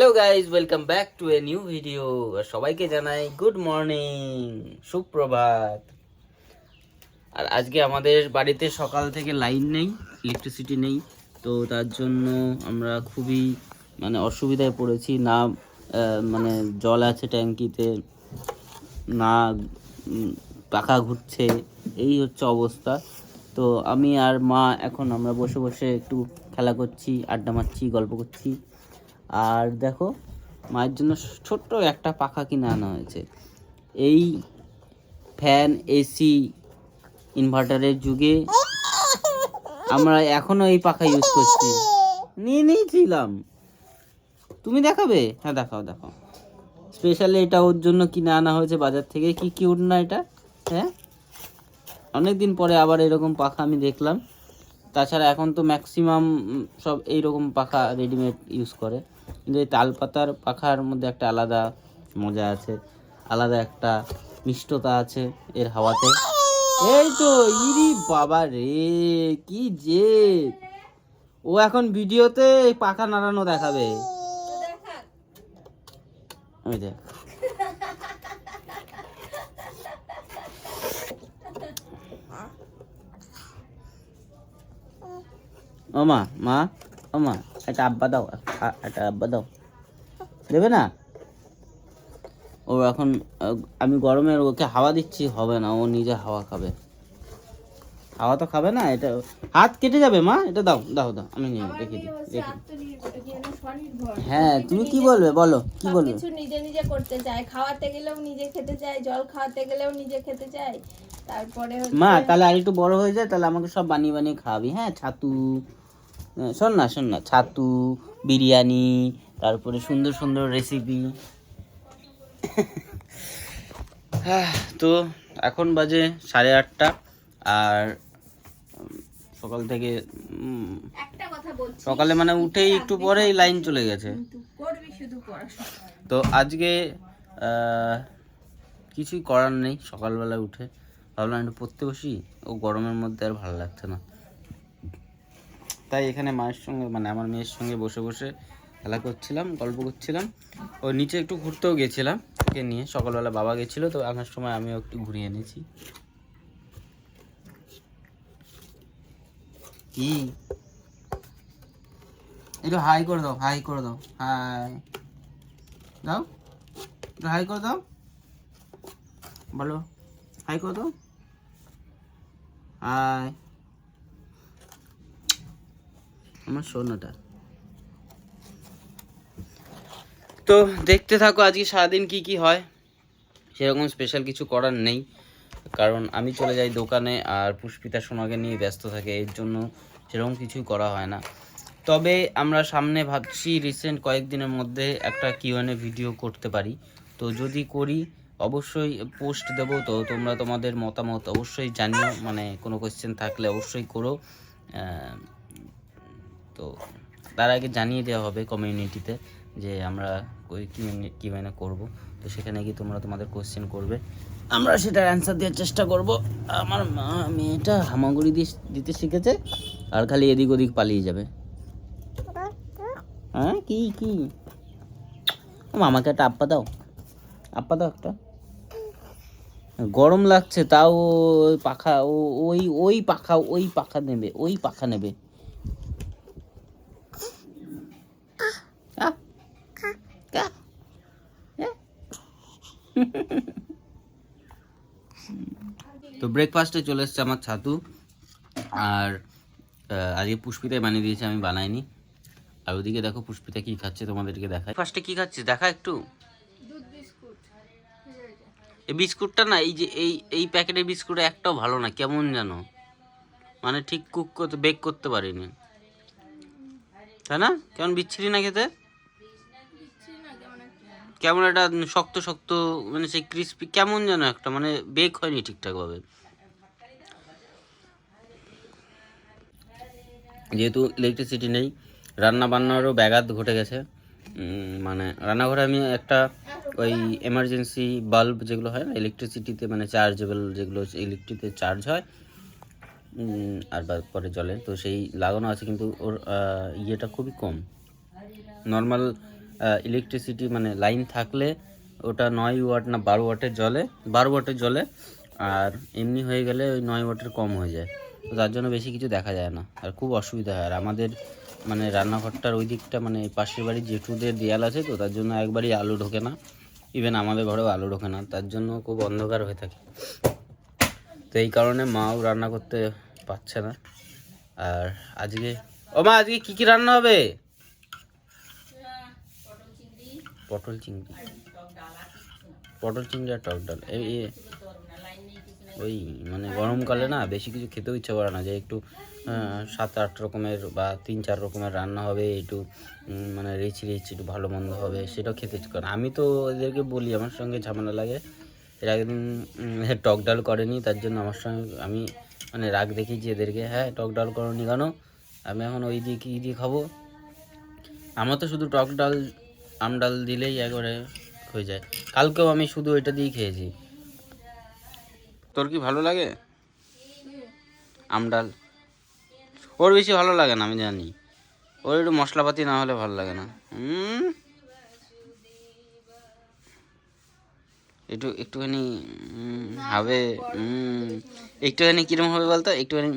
Hello guys welcome back to a new video সবাইকে জানাই good morning সুপ্রভাত। আর আজকে আমাদের বাড়িতে সকাল থেকে লাইন নেই ইলেকট্রিসিটি নেই, তো তার জন্য আমরা খুবই মানে অসুবিধায় পড়েছি। না মানে জল আছে ট্যাঙ্কিতে, না পাখা ঘুরছে, এই হচ্ছে অবস্থা। তো আমি আর মা এখন আমরা বসে বসে একটু খেলা করছি, আড্ডা মারছি, গল্প করছি। আর দেখো, মায়ের জন্য ছোট্ট একটা পাখা কিনে আনা হয়েছে। এই ফ্যান, এসি, ইনভার্টারের যুগে আমরা এখনও এই পাখা ইউজ করছি। নিয়ে নিয়েছিলাম। তুমি দেখাবে? হ্যাঁ দেখাও দেখাও। স্পেশালি এটা ওর জন্য কিনে আনা হয়েছে বাজার থেকে। কি কিউট না এটা? হ্যাঁ? অনেক দিন পরে আবার এরকম পাখা আমি দেখলাম। তাছাড়া এখন তো ম্যাক্সিমাম সব এইরকম পাখা রেডিমেড ইউজ করে। কিন্তু এই তালপাতার পাখার মধ্যে একটা আলাদা মজা আছে, আলাদা একটা মিষ্টতা আছে এর হাওয়াতে। এই তো, ইরি বাবা রে, কি যে। ও এখন ভিডিওতে পাখা নাড়ানো দেখাবে। ও মা মা, ও মা। একটা আব্বা দাও একটা আব্বা দাও। দেবে না? ও এখন আমি গরমে ওকে হাওয়া দিচ্ছি হবে না ও নিজে হাওয়া খাবে। হাওয়া তো খাবে না এটা হাত কেটে যাবে মা এটা দাও দাও দাও আমি নিয়ে হ্যাঁ তুমি কি বলবে বলো কি বলবে? কিছু নিজে নিজে করতে চায় খাওয়াতে গেলেও নিজে খেতে চায় জল খাওয়াতে গেলেও নিজে খেতে চায় তারপরে মা তাহলে আর একটু বড় হয়ে যায় তাহলে আমাকে সব বানিয়ে বানিয়ে খাওয়াবি হ্যাঁ ছাতু শোন না শোন না। ছাতু বিরিয়ানি তারপরে সুন্দর সুন্দর রেসিপি তো এখন বাজে সাড়ে আটটা আর সকাল থেকে সকালে মানে উঠেই একটু পরেই লাইন চলে গেছে। তো আজকে কিছুই করার নেই। সকালবেলা উঠে ভাবলাম একটু পড়তে বসি। ও গরমের মধ্যে আর ভালো লাগছে না। তাই এখানে মায়ের সঙ্গে মানে আমার মেয়ের সঙ্গে বসে বসে খেলা করছিলাম, গল্প করছিলাম। ও নিচে একটু ঘুরতেও গেছিলাম, ওকে নিয়ে। সকালবেলা বাবা গেছিল, তো আসার সময় আমিও একটু ঘুরিয়ে এনেছি। কি একটু হাই করে দাও, হাই করে দাও, হাই। দাও, একটু হাই করে দাও। বলো, হাই করে দাও। হাই। আমার সোনাটা। তো দেখতে থাকো আজকে সারাদিন কি কি হয়। সেরকম স্পেশাল কিছু করার নেই। কারণ আমি চলে যাই দোকানে আর পুষ্পিতা সোনাকে নিয়ে ব্যস্ত থাকে, এর জন্য সেরকম কিছুই করা হয় না। তবে আমরা সামনে ভাবছি রিসেন্ট কয়েকদিনের মধ্যে একটা কিউএনএ ভিডিও করতে পারি। তো যদি করি, অবশ্যই পোস্ট দেবো। তো তোমরা তোমাদের মতামত অবশ্যই জানিও। মানে কোনো কোয়েশ্চেন থাকলে অবশ্যই করো। তো তার আগে জানিয়ে দেওয়া হবে কমিউনিটিতে যে আমরা ওই কিউএনএ করব। তো সেখানে গিয়ে তোমরা তোমাদের কোশ্চেন করবে। আমরা সেটার অ্যান্সার দেওয়ার চেষ্টা করব। আমার মা, মেয়েটা হামাগুড়ি দিয়ে দিতে শিখেছে, আর খালি এদিক ওদিক পালিয়ে যাবে। হ্যাঁ কি কি? মামাকে একটা আপ্পা দাও। আপ্পা দাও একটা। গরম লাগছে, তাও পাখা ওই ওই পাখা ওই পাখা নেবে, ওই পাখা নেবে। তো ব্রেকফাস্টে চলে এসছে আমার ছাতু। আর আজকে পুষ্পিতাই বানিয়ে দিয়েছে আমি বানাইনি। আর ওদিকে দেখো পুষ্পিতা কি খাচ্ছে তোমাদেরকে দেখায় ফার্স্টে কি খাচ্ছে? দেখা একটু। এই বিস্কুটটা না এই যে এই এই প্যাকেটের বিস্কুট একটাও ভালো না কেমন জানো মানে ঠিক কুক করতে বেক করতে পারিনি। তাই না? কেমন বিচ্ছিরি না খেতে? কেমন একটা শক্ত শক্ত মানে সেই ক্রিস্পি কেমন যেন একটা মানে বেক হয়নি ঠিকঠাকভাবে। যেহেতু ইলেকট্রিসিটি নেই রান্না বান্নারও ব্যাঘাত ঘটে গেছে। মানে রান্নাঘরে আমি একটা ওই এমার্জেন্সি বাল্ব যেগুলো হয় না ইলেকট্রিসিটিতে মানে চার্জেবল যেগুলো ইলেকট্রিতে চার্জ হয়। আর পরে জলে তো সেই লাগানো আছে, কিন্তু ওর ইয়েটা খুবই কম। নর্মাল ইলেকট্রিসিটি মানে লাইন থাকলে ওটা নয় ওয়াট না বারো ওয়াটের জলে, বারো ওয়াটের জলে, আর এমনি হয়ে গেলে ওই নয় ওয়াটের কম হয়ে যায়। তো তার জন্য বেশি কিছু দেখা যায় না, আর খুব অসুবিধা হয়। আর আমাদের মানে রান্নাঘরটার ওই দিকটা মানে পাশের বাড়ির জেঠুদের দেয়াল আছে তো, তার জন্য একবারই আলো ঢোকে না। ইভেন আমাদের ঘরেও আলো ঢোকে না, তার জন্য খুব অন্ধকার হয়ে থাকে। তো এই কারণে মাও রান্না করতে পারছে না। আর আজকে, ও মা, আজকে কী কী রান্না হবে? পটল চিংড়ি। পটল চিংড়ি আর টক ডাল। এই ওই মানে গরমকালে না বেশি কিছু খেতেও ইচ্ছা করে না যে একটু সাত আট রকমের বা তিন চার রকমের রান্না হবে, একটু মানে রিচ রিচ, একটু ভালো মন্দ হবে, সেটাও খেতে ইচ্ছে করে না। আমি তো এদেরকে বলি, আমার সঙ্গে ঝামেলা লাগে। এর দিন টক ডাল করেনি, তার জন্য আমার সঙ্গে, আমি মানে রাগ দেখিয়েছি এদেরকে হ্যাঁ টক ডাল করনি কেন? আমি এখন ওই দিয়ে কী দিয়ে খাব? আমার তো শুধু টক ডাল আম ডাল দিলেই একবারে হয়ে যায়। কালকেও আমি শুধু ওইটা দিয়েই খেয়েছি। তোর কি ভালো লাগে? আম ডাল ওর বেশি ভালো লাগে না, আমি জানি। ওর একটু মশলাপাতি না হলে ভালো লাগে না। একটু, একটুখানি হবে একটুখানি কিরম হবে বলতো? একটুখানি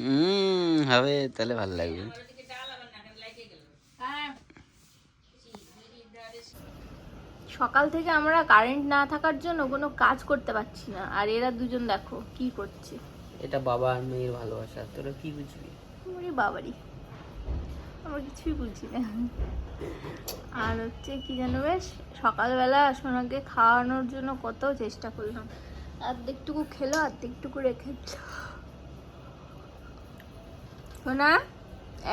হবে, তাহলে ভালো লাগবে। সকাল থেকে আমরা কারেন্ট না থাকার জন্য কোনো কাজ করতে পারছি না। আর এরা দুজন দেখো কি করছে? এটা বাবা আর মেয়ের ভালোবাসা। তোরা কি বুঝবি? ওরে বাবারি। আমরা কিছুই বুঝি না। আর হচ্ছে কি জানো বেশ? সকালবেলা সোনাকে খাওয়ানোর জন্য কত চেষ্টা করলাম। অর্ধেকটুকু খেলো অর্ধেকটুকু রেখে সোনা?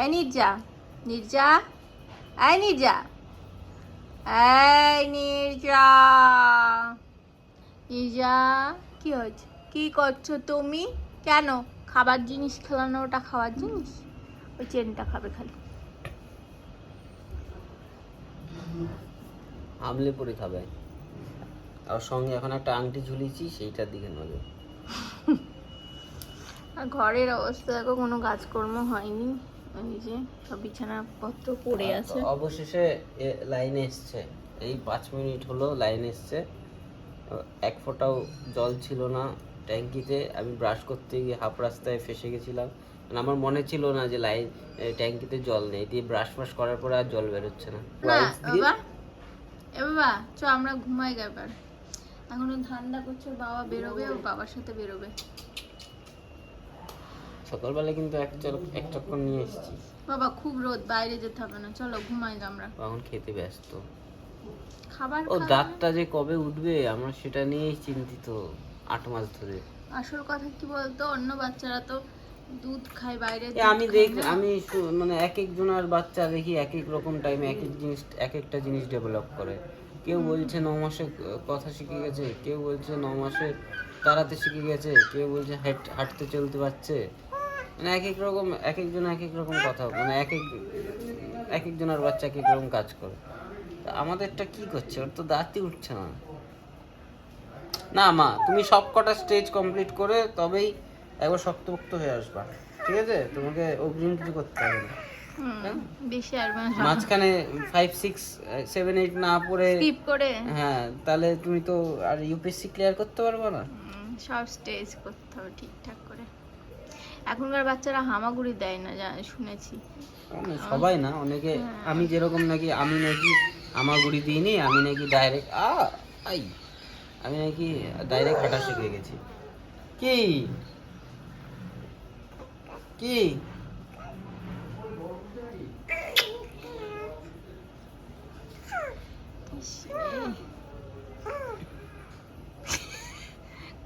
এই নির্জা। নির্জা? এই নির্জা? এই নির্জা। নির্জা কি হয়েছে? কি করছ তুমি? কেন? খাবার জিনিস খেলানো ওটা খাবার জিনিস? ওই চেনটা খাবে খালি। আমলে পরে খাবে। আর সঙ্গে এখন একটা আংটি ঝুলিয়েছি সেইটার দিকে নজর। আর ঘরের অবস্থা দেখো কোনো কাজকর্ম হয়নি। ওই যে সব বিছানাপত্র পড়ে আছে। অবশেষে লাইনে এসছে। এই পাঁচ মিনিট হলো লাইন এসছে। এক ফোঁটাও জল ছিল না ট্যাঙ্কিতে। আমি ব্রাশ করতে গিয়ে হাফ রাস্তায় ফেসে গেছিলাম। মানে আমার মনে ছিল না যে লাইন ট্যাঙ্কিতে জল নেই। দিয়ে ব্রাশ ফ্রাশ করার পরে আর জল বেরোচ্ছে না। বাবা। এ বাবা চ আমরা ঘুমাই গা এবার। এখনও ঠান্ডা করছে বাবা বেরোবে ওর বাবার সাথে বেরোবে। সকালবেলা কিন্তু এক চক এক চক্কর নিয়ে এসেছি। বাবা খুব রোদ বাইরে যেতে হবে না চলো ঘুমাই আমরা। এখন খেতে ব্যস্ত। খাবার ও দাঁতটা যে কবে উঠবে আমরা সেটা নিয়েই চিন্তিত আট মাস ধরে। আসল কথা কি বলতো অন্য বাচ্চারা তো দুধ খায় বাইরে আমি দেখ আমি মানে এক এক জনের বাচ্চা দেখি এক এক রকম টাইমে এক এক জিনিস এক একটা জিনিস ডেভেলপ করে। কেউ বলছে ন মাসে কথা শিখে গেছে কেউ বলছে ন মাসে দাঁড়াতে শিখে গেছে কেউ বলছে হাঁটতে চলতে পারছে। মানে এক এক রকম এক একজন এক এক রকম কথা মানে এক এক এক একজনের বাচ্চা এক এক রকম কাজ করে। তা আমাদেরটা কি করছে? ওর তো দাঁতই উঠছে না। না মা তুমি সব কটা স্টেজ কমপ্লিট করে তবেই একবার শক্তপোক্ত হয়ে আসবা। ঠিক আছে? তোমাকে অগ্রিম কিছু করতে হবে না। বেশি আর মাঝখানে ফাইভ সিক্স সেভেন এইট না পড়ে স্কিপ করে হ্যাঁ তাহলে তুমি তো আর ইউপিএসসি ক্লিয়ার করতে পারবে না। সব স্টেজ করতে হবে ঠিকঠাক করে। এখনকার বাচ্চারা হামাগুড়ি দেয় না শুনেছি। মানে সবাই না অনেকে আমি যেরকম নাকি আমি নাকি হামাগুড়ি গুড়ি দিইনি আমি নাকি ডাইরেক্ট আ আই আমি নাকি ডাইরেক্ট হাঁটা শিখে গেছি। কি? কি?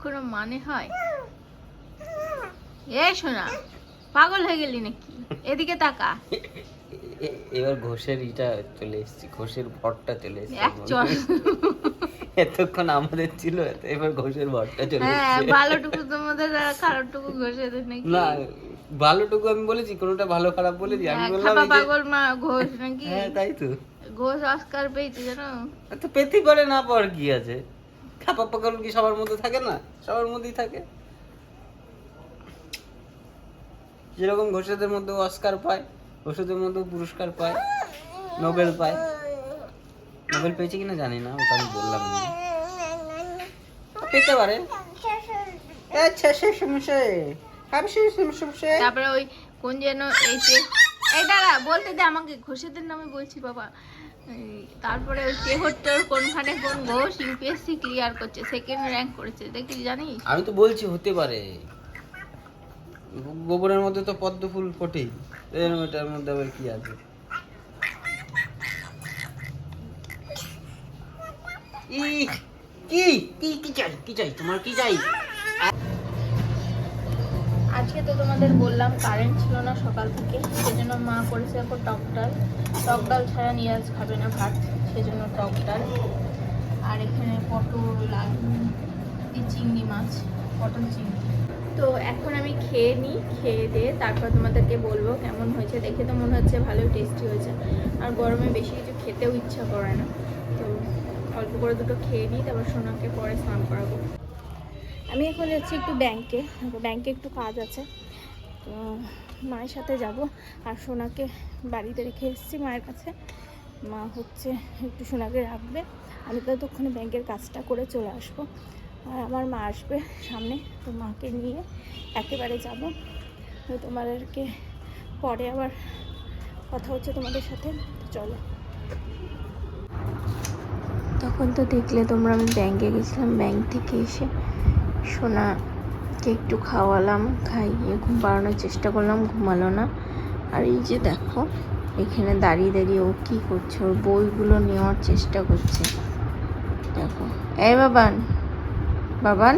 কোনো মানে হয়? এ শোনা পাগল হয়ে গেলি নাকি? এদিকে তাকা। এবার ঘোষের ইটা চলে এসেছি ঘোষের ভরটা চলে এসেছে। এতক্ষণ আমাদের ছিল এবার ঘোষের ভরটা চলে হ্যাঁ ভালোটুকু তোমাদের আর খারাপটুকু নাকি? না ভালোটুকু আমি বলেছি কোনোটা ভালো খারাপ বলেছি আমি হ্যাঁ, বললাম পাগল মা ঘোষ নাকি? হ্যাঁ তাই তো। ঘোষ অস্কার পেয়েছে জানো? তো পেতে পারে না পর কি আছে? খাপা পাগল কি সবার মধ্যে থাকে না? সবার মধ্যেই থাকে। যেরকম ঘোষেদের মধ্যে অস্কার পায় ঘোষেদের মধ্যে পুরস্কার পায় নোবেল পায়। নোবেল পেয়েছে কিনা জানি না ওটা আমি বললাম না। পেতে পারে। আচ্ছা সে সমস্যা আমি সে সমস্যা তারপরে ওই কোন যেন এই যে এই দাঁড়া বলতে দে আমাকে ঘোষেদের নামে বলছি বাবা। তারপরে ওই তেহট্টর কোনখানে কোন ঘোষ ইউপিএসসি ক্লিয়ার করছে সেকেন্ড র্যাঙ্ক করেছে দেখি জানিস? আমি তো বলছি হতে পারে। গোবরের মধ্যে তো পদ্ম ফুল ফোটেই। এর এটার মধ্যে আবার কি আছে? কি? কি কি চাই? কি চাই? তোমার কি চাই? আজকে তো তোমাদের বললাম কারেন্ট ছিল না সকাল থেকে, সেজন্য মা করেছে এখন টক ডাল। টক ডাল ছাড়া নিরাজ খাবে না ভাত, সেজন্য টক ডাল। আর এখানে পটল এই চিংড়ি মাছ, পটল চিংড়ি। তো এখন আমি খেয়ে নিই, খেয়ে দিয়ে তারপর তোমাদেরকে বলব কেমন হয়েছে। দেখে তো মনে হচ্ছে ভালোই টেস্টি হয়েছে। আর গরমে বেশি কিছু খেতেও ইচ্ছা করে না। তো অল্প করে দুটো খেয়ে নিই, তারপর সোনাকে পরে স্নান করাবো। আমি এখন যাচ্ছি একটু ব্যাংকে ব্যাংকে একটু কাজ আছে। তো মায়ের সাথে যাব। আর সোনাকে বাড়িতে রেখে এসেছি মায়ের কাছে। মা হচ্ছে একটু সোনাকে রাখবে। আমি ততক্ষণে ব্যাংকের কাজটা করে চলে আসব। আর আমার মা আসবে সামনে, তো মাকে নিয়ে একেবারে যাব। তো তোমাদেরকে পরে আবার কথা হচ্ছে তোমাদের সাথে চলো। তখন তো দেখলে তোমরা আমি ব্যাংকে গেছিলাম, ব্যাংক থেকে এসে সোনাকে একটু খাওয়ালাম, খাইয়ে ঘুম পাড়ানোর চেষ্টা করলাম, ঘুমালো না। আর এই যে দেখো, এখানে দাঁড়িয়ে দাঁড়িয়ে ও কী করছে, ওর বইগুলো নেওয়ার চেষ্টা করছে। দেখো এ বাবান। বাবান।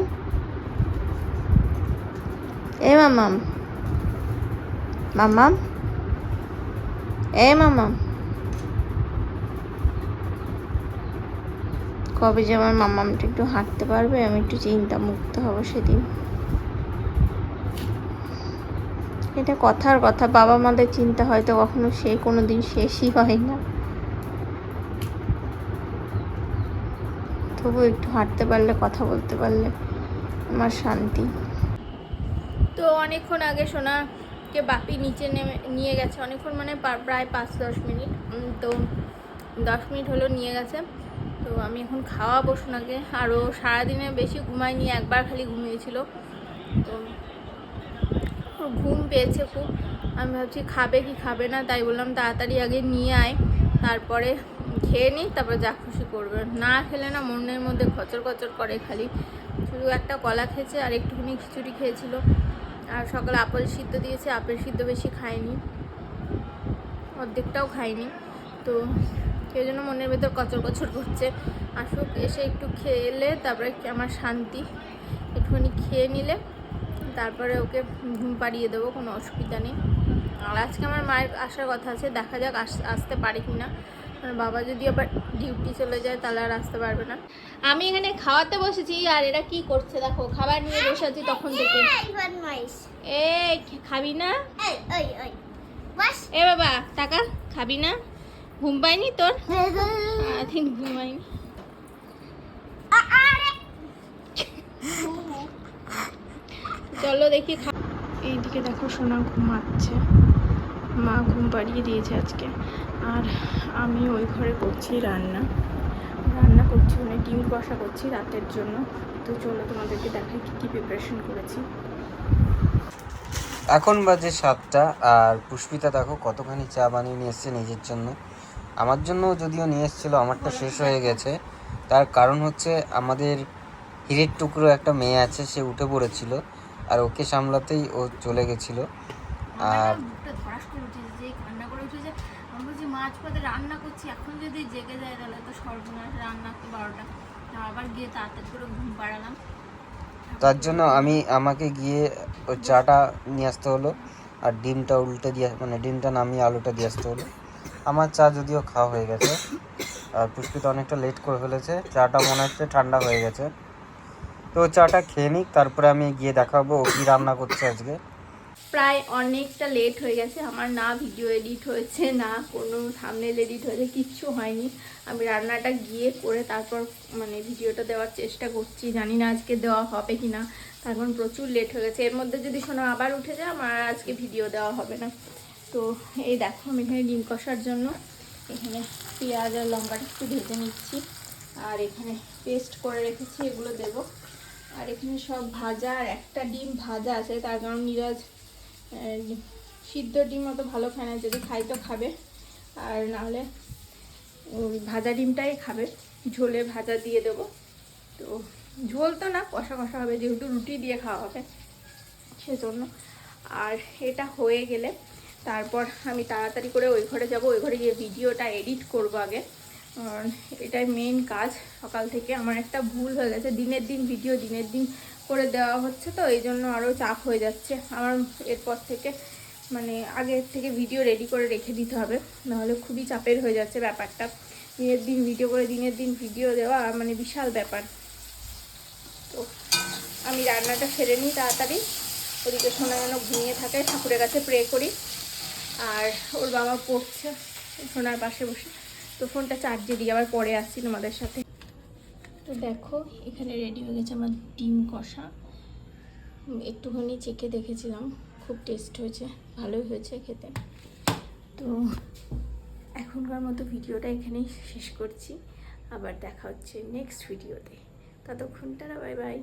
এ মামাম মামাম এ মামাম কবে যে আমার মামামটা একটু হাঁটতে পারবে, আমি একটু চিন্তা মুক্ত হব সেদিন। এটা কথার কথা বাবা মাদের চিন্তা হয়তো কখনো সে কোনো দিন শেষই হয় না। তবু একটু হাঁটতে পারলে, কথা বলতে পারলে আমার শান্তি। তো অনেকক্ষণ আগে সোনাকে বাপি নিচে নেমে, নিয়ে গেছে। অনেকক্ষণ মানে প্রায় পাঁচ দশ মিনিট। তো দশ মিনিট হলো নিয়ে গেছে। তো আমি এখন খাওয়াবো সোনাকে। আরও সারাদিনে বেশি ঘুমাইনি একবার খালি ঘুমিয়েছিল। তো ঘুম পেয়েছে খুব। আমি ভাবছি খাবে কি খাবে না, তাই বললাম তাড়াতাড়ি আগে নিয়ে আয়। তারপরে খেয়ে নিই, তারপর যা খুশি করবে। না খেলে না মনের মধ্যে খচর খচর করে খালি। শুধু একটা কলা খেয়েছে আর একটুখানি খিচুড়ি খেয়েছিল। আর সকালে আপেল সিদ্ধ দিয়েছে, আপেল সিদ্ধ বেশি খায়নি অর্ধেকটাও খাইনি। তো সেই জন্য মনের ভেতর কচর কচর করছে। আসুক, এসে একটু খেলে, তারপরে আমার শান্তি। একটুখানি খেয়ে নিলে, তারপরে ওকে ঘুম পাড়িয়ে দেবো, কোনো অসুবিধা নেই। আর আজকে আমার মায়ের আসার কথা আছে, দেখা যাক আস, আসতে পারে কি না বাবা যদি আবার ডিউটি চলে যায় তাহলে আর আসতে পারবে না। আমি এখানে খাওয়াতে বসেছি আর এরা কি করছে দেখো খাবার নিয়ে বসে আছি তখন থেকে। এই খাবি না? এ বাবা টাকা খাবি না? ঘুম পাইনি তোর? দিন ঘুমাইনি চলো দেখি খা এইদিকে দেখো সোনা ঘুমাচ্ছে। মা ঘুম পাড়িয়ে দিয়েছে আজকে। আর আমি ওই ঘরে করছি রান্না। রান্না করছি মানে ডিম কষা করছি রাতের জন্য। তো চলো তোমাদেরকে দেখাই কী কী প্রিপারেশন করেছি। এখন বাজে সাতটা আর পুষ্পিতা দেখো কতখানি চা বানিয়ে নিয়ে এসছে নিজের জন্য। আমার জন্য যদিও নিয়ে এসেছিল আমারটা শেষ হয়ে গেছে। তার কারণ হচ্ছে আমাদের হিরের টুকরো একটা মেয়ে আছে সে উঠে পড়েছিল। আর ওকে সামলাতেই ও চলে গেছিল। আর বুকটা ধরাস করে উঠেছে যে কান্না করে উঠেছে বলছি রান্না করছি, এখন যদি জেগে যায় তাহলে তো সর্বনাশ রান্না তো বারোটা। আবার গিয়ে তাড়াতাড়ি করে ঘুম পাড়ালাম। তার জন্য আমি, আমাকে গিয়ে ওই চাটা নিয়ে আসতে হলো, আর ডিমটা উল্টে দিয়ে মানে ডিমটা নামিয়ে আলুটা দিয়ে আসতে হলো। আমার চা যদিও খাওয়া হয়ে গেছে, আর পুষ্পিতা অনেকটা লেট করে ফেলেছে, চাটা মনে হচ্ছে ঠান্ডা হয়ে গেছে। তো চাটা খেয়ে নিক, তারপরে আমি গিয়ে দেখাবো ও কী রান্না করছে আজকে। প্রায় অনেকটা লেট হয়ে গেছে। আমার না ভিডিও এডিট হয়েছে, না কোনো থামনেল এডিট হয়েছে, কিচ্ছু হয়নি। আমি রান্নাটা গিয়ে করে তারপর মানে ভিডিওটা দেওয়ার চেষ্টা করছি। জানি না আজকে দেওয়া হবে কি না তারপর প্রচুর লেট হয়ে গেছে। এর মধ্যে যদি শোনো আবার উঠে যায়, আমার আজকে ভিডিও দেওয়া হবে না। তো এই দেখো, আমি এখানে ডিম কষার জন্য এখানে পেঁয়াজ আর লঙ্কাটা একটু ভেজে নিচ্ছি। আর এখানে পেস্ট করে রেখেছি, এগুলো দেব। আর এখানে সব ভাজা আর একটা ডিম ভাজা আছে, তার কারণ নিরাজ সিদ্ধ ডিম অত ভালো খায় না, যদি খাই তো খাবে। আর নাহলে ওই ভাজা ডিমটাই খাবে। ঝোলে ভাজা দিয়ে দেবো। তো ঝোল তো না, কষা কষা হবে, যেহেতু রুটি দিয়ে খাওয়া হবে সেজন্য। আর এটা হয়ে গেলে তারপর আমি তাড়াতাড়ি করে ওই ঘরে যাব। ওই ঘরে গিয়ে ভিডিওটা এডিট করব আগে। এটাই মেন কাজ। সকাল থেকে আমার একটা ভুল হয়ে গেছে। দিনের দিন ভিডিও, দিনের দিন করে দেওয়া হচ্ছে তো, এই জন্য আরও চাপ হয়ে যাচ্ছে। আমার এরপর থেকে মানে আগের থেকে ভিডিও রেডি করে রেখে দিতে হবে, নাহলে খুবই চাপের হয়ে যাচ্ছে ব্যাপারটা। দিনের দিন ভিডিও করে দিনের দিন ভিডিও দেওয়া মানে বিশাল ব্যাপার। তো আমি রান্নাটা সেরে নিই তাড়াতাড়ি। ওদিকে সোনা যেন ঘুমিয়ে থাকে, ঠাকুরের কাছে প্রে করি। আর ওর বাবা পড়ছে সোনার পাশে বসে। তো ফোনটা চার্জে দিয়ে আবার পরে আসছি তোমাদের সাথে। তো দেখো, এখানে রেডি হয়ে গেছে আমার ডিম কষা। একটুখানি চেখে দেখেছিলাম, খুব টেস্ট হয়েছে, ভালোই হয়েছে খেতে। তো এখনকার মতো ভিডিওটা এখানেই শেষ করছি। আবার দেখা হচ্ছে নেক্সট ভিডিওতে ততক্ষণ তারা বাই বাই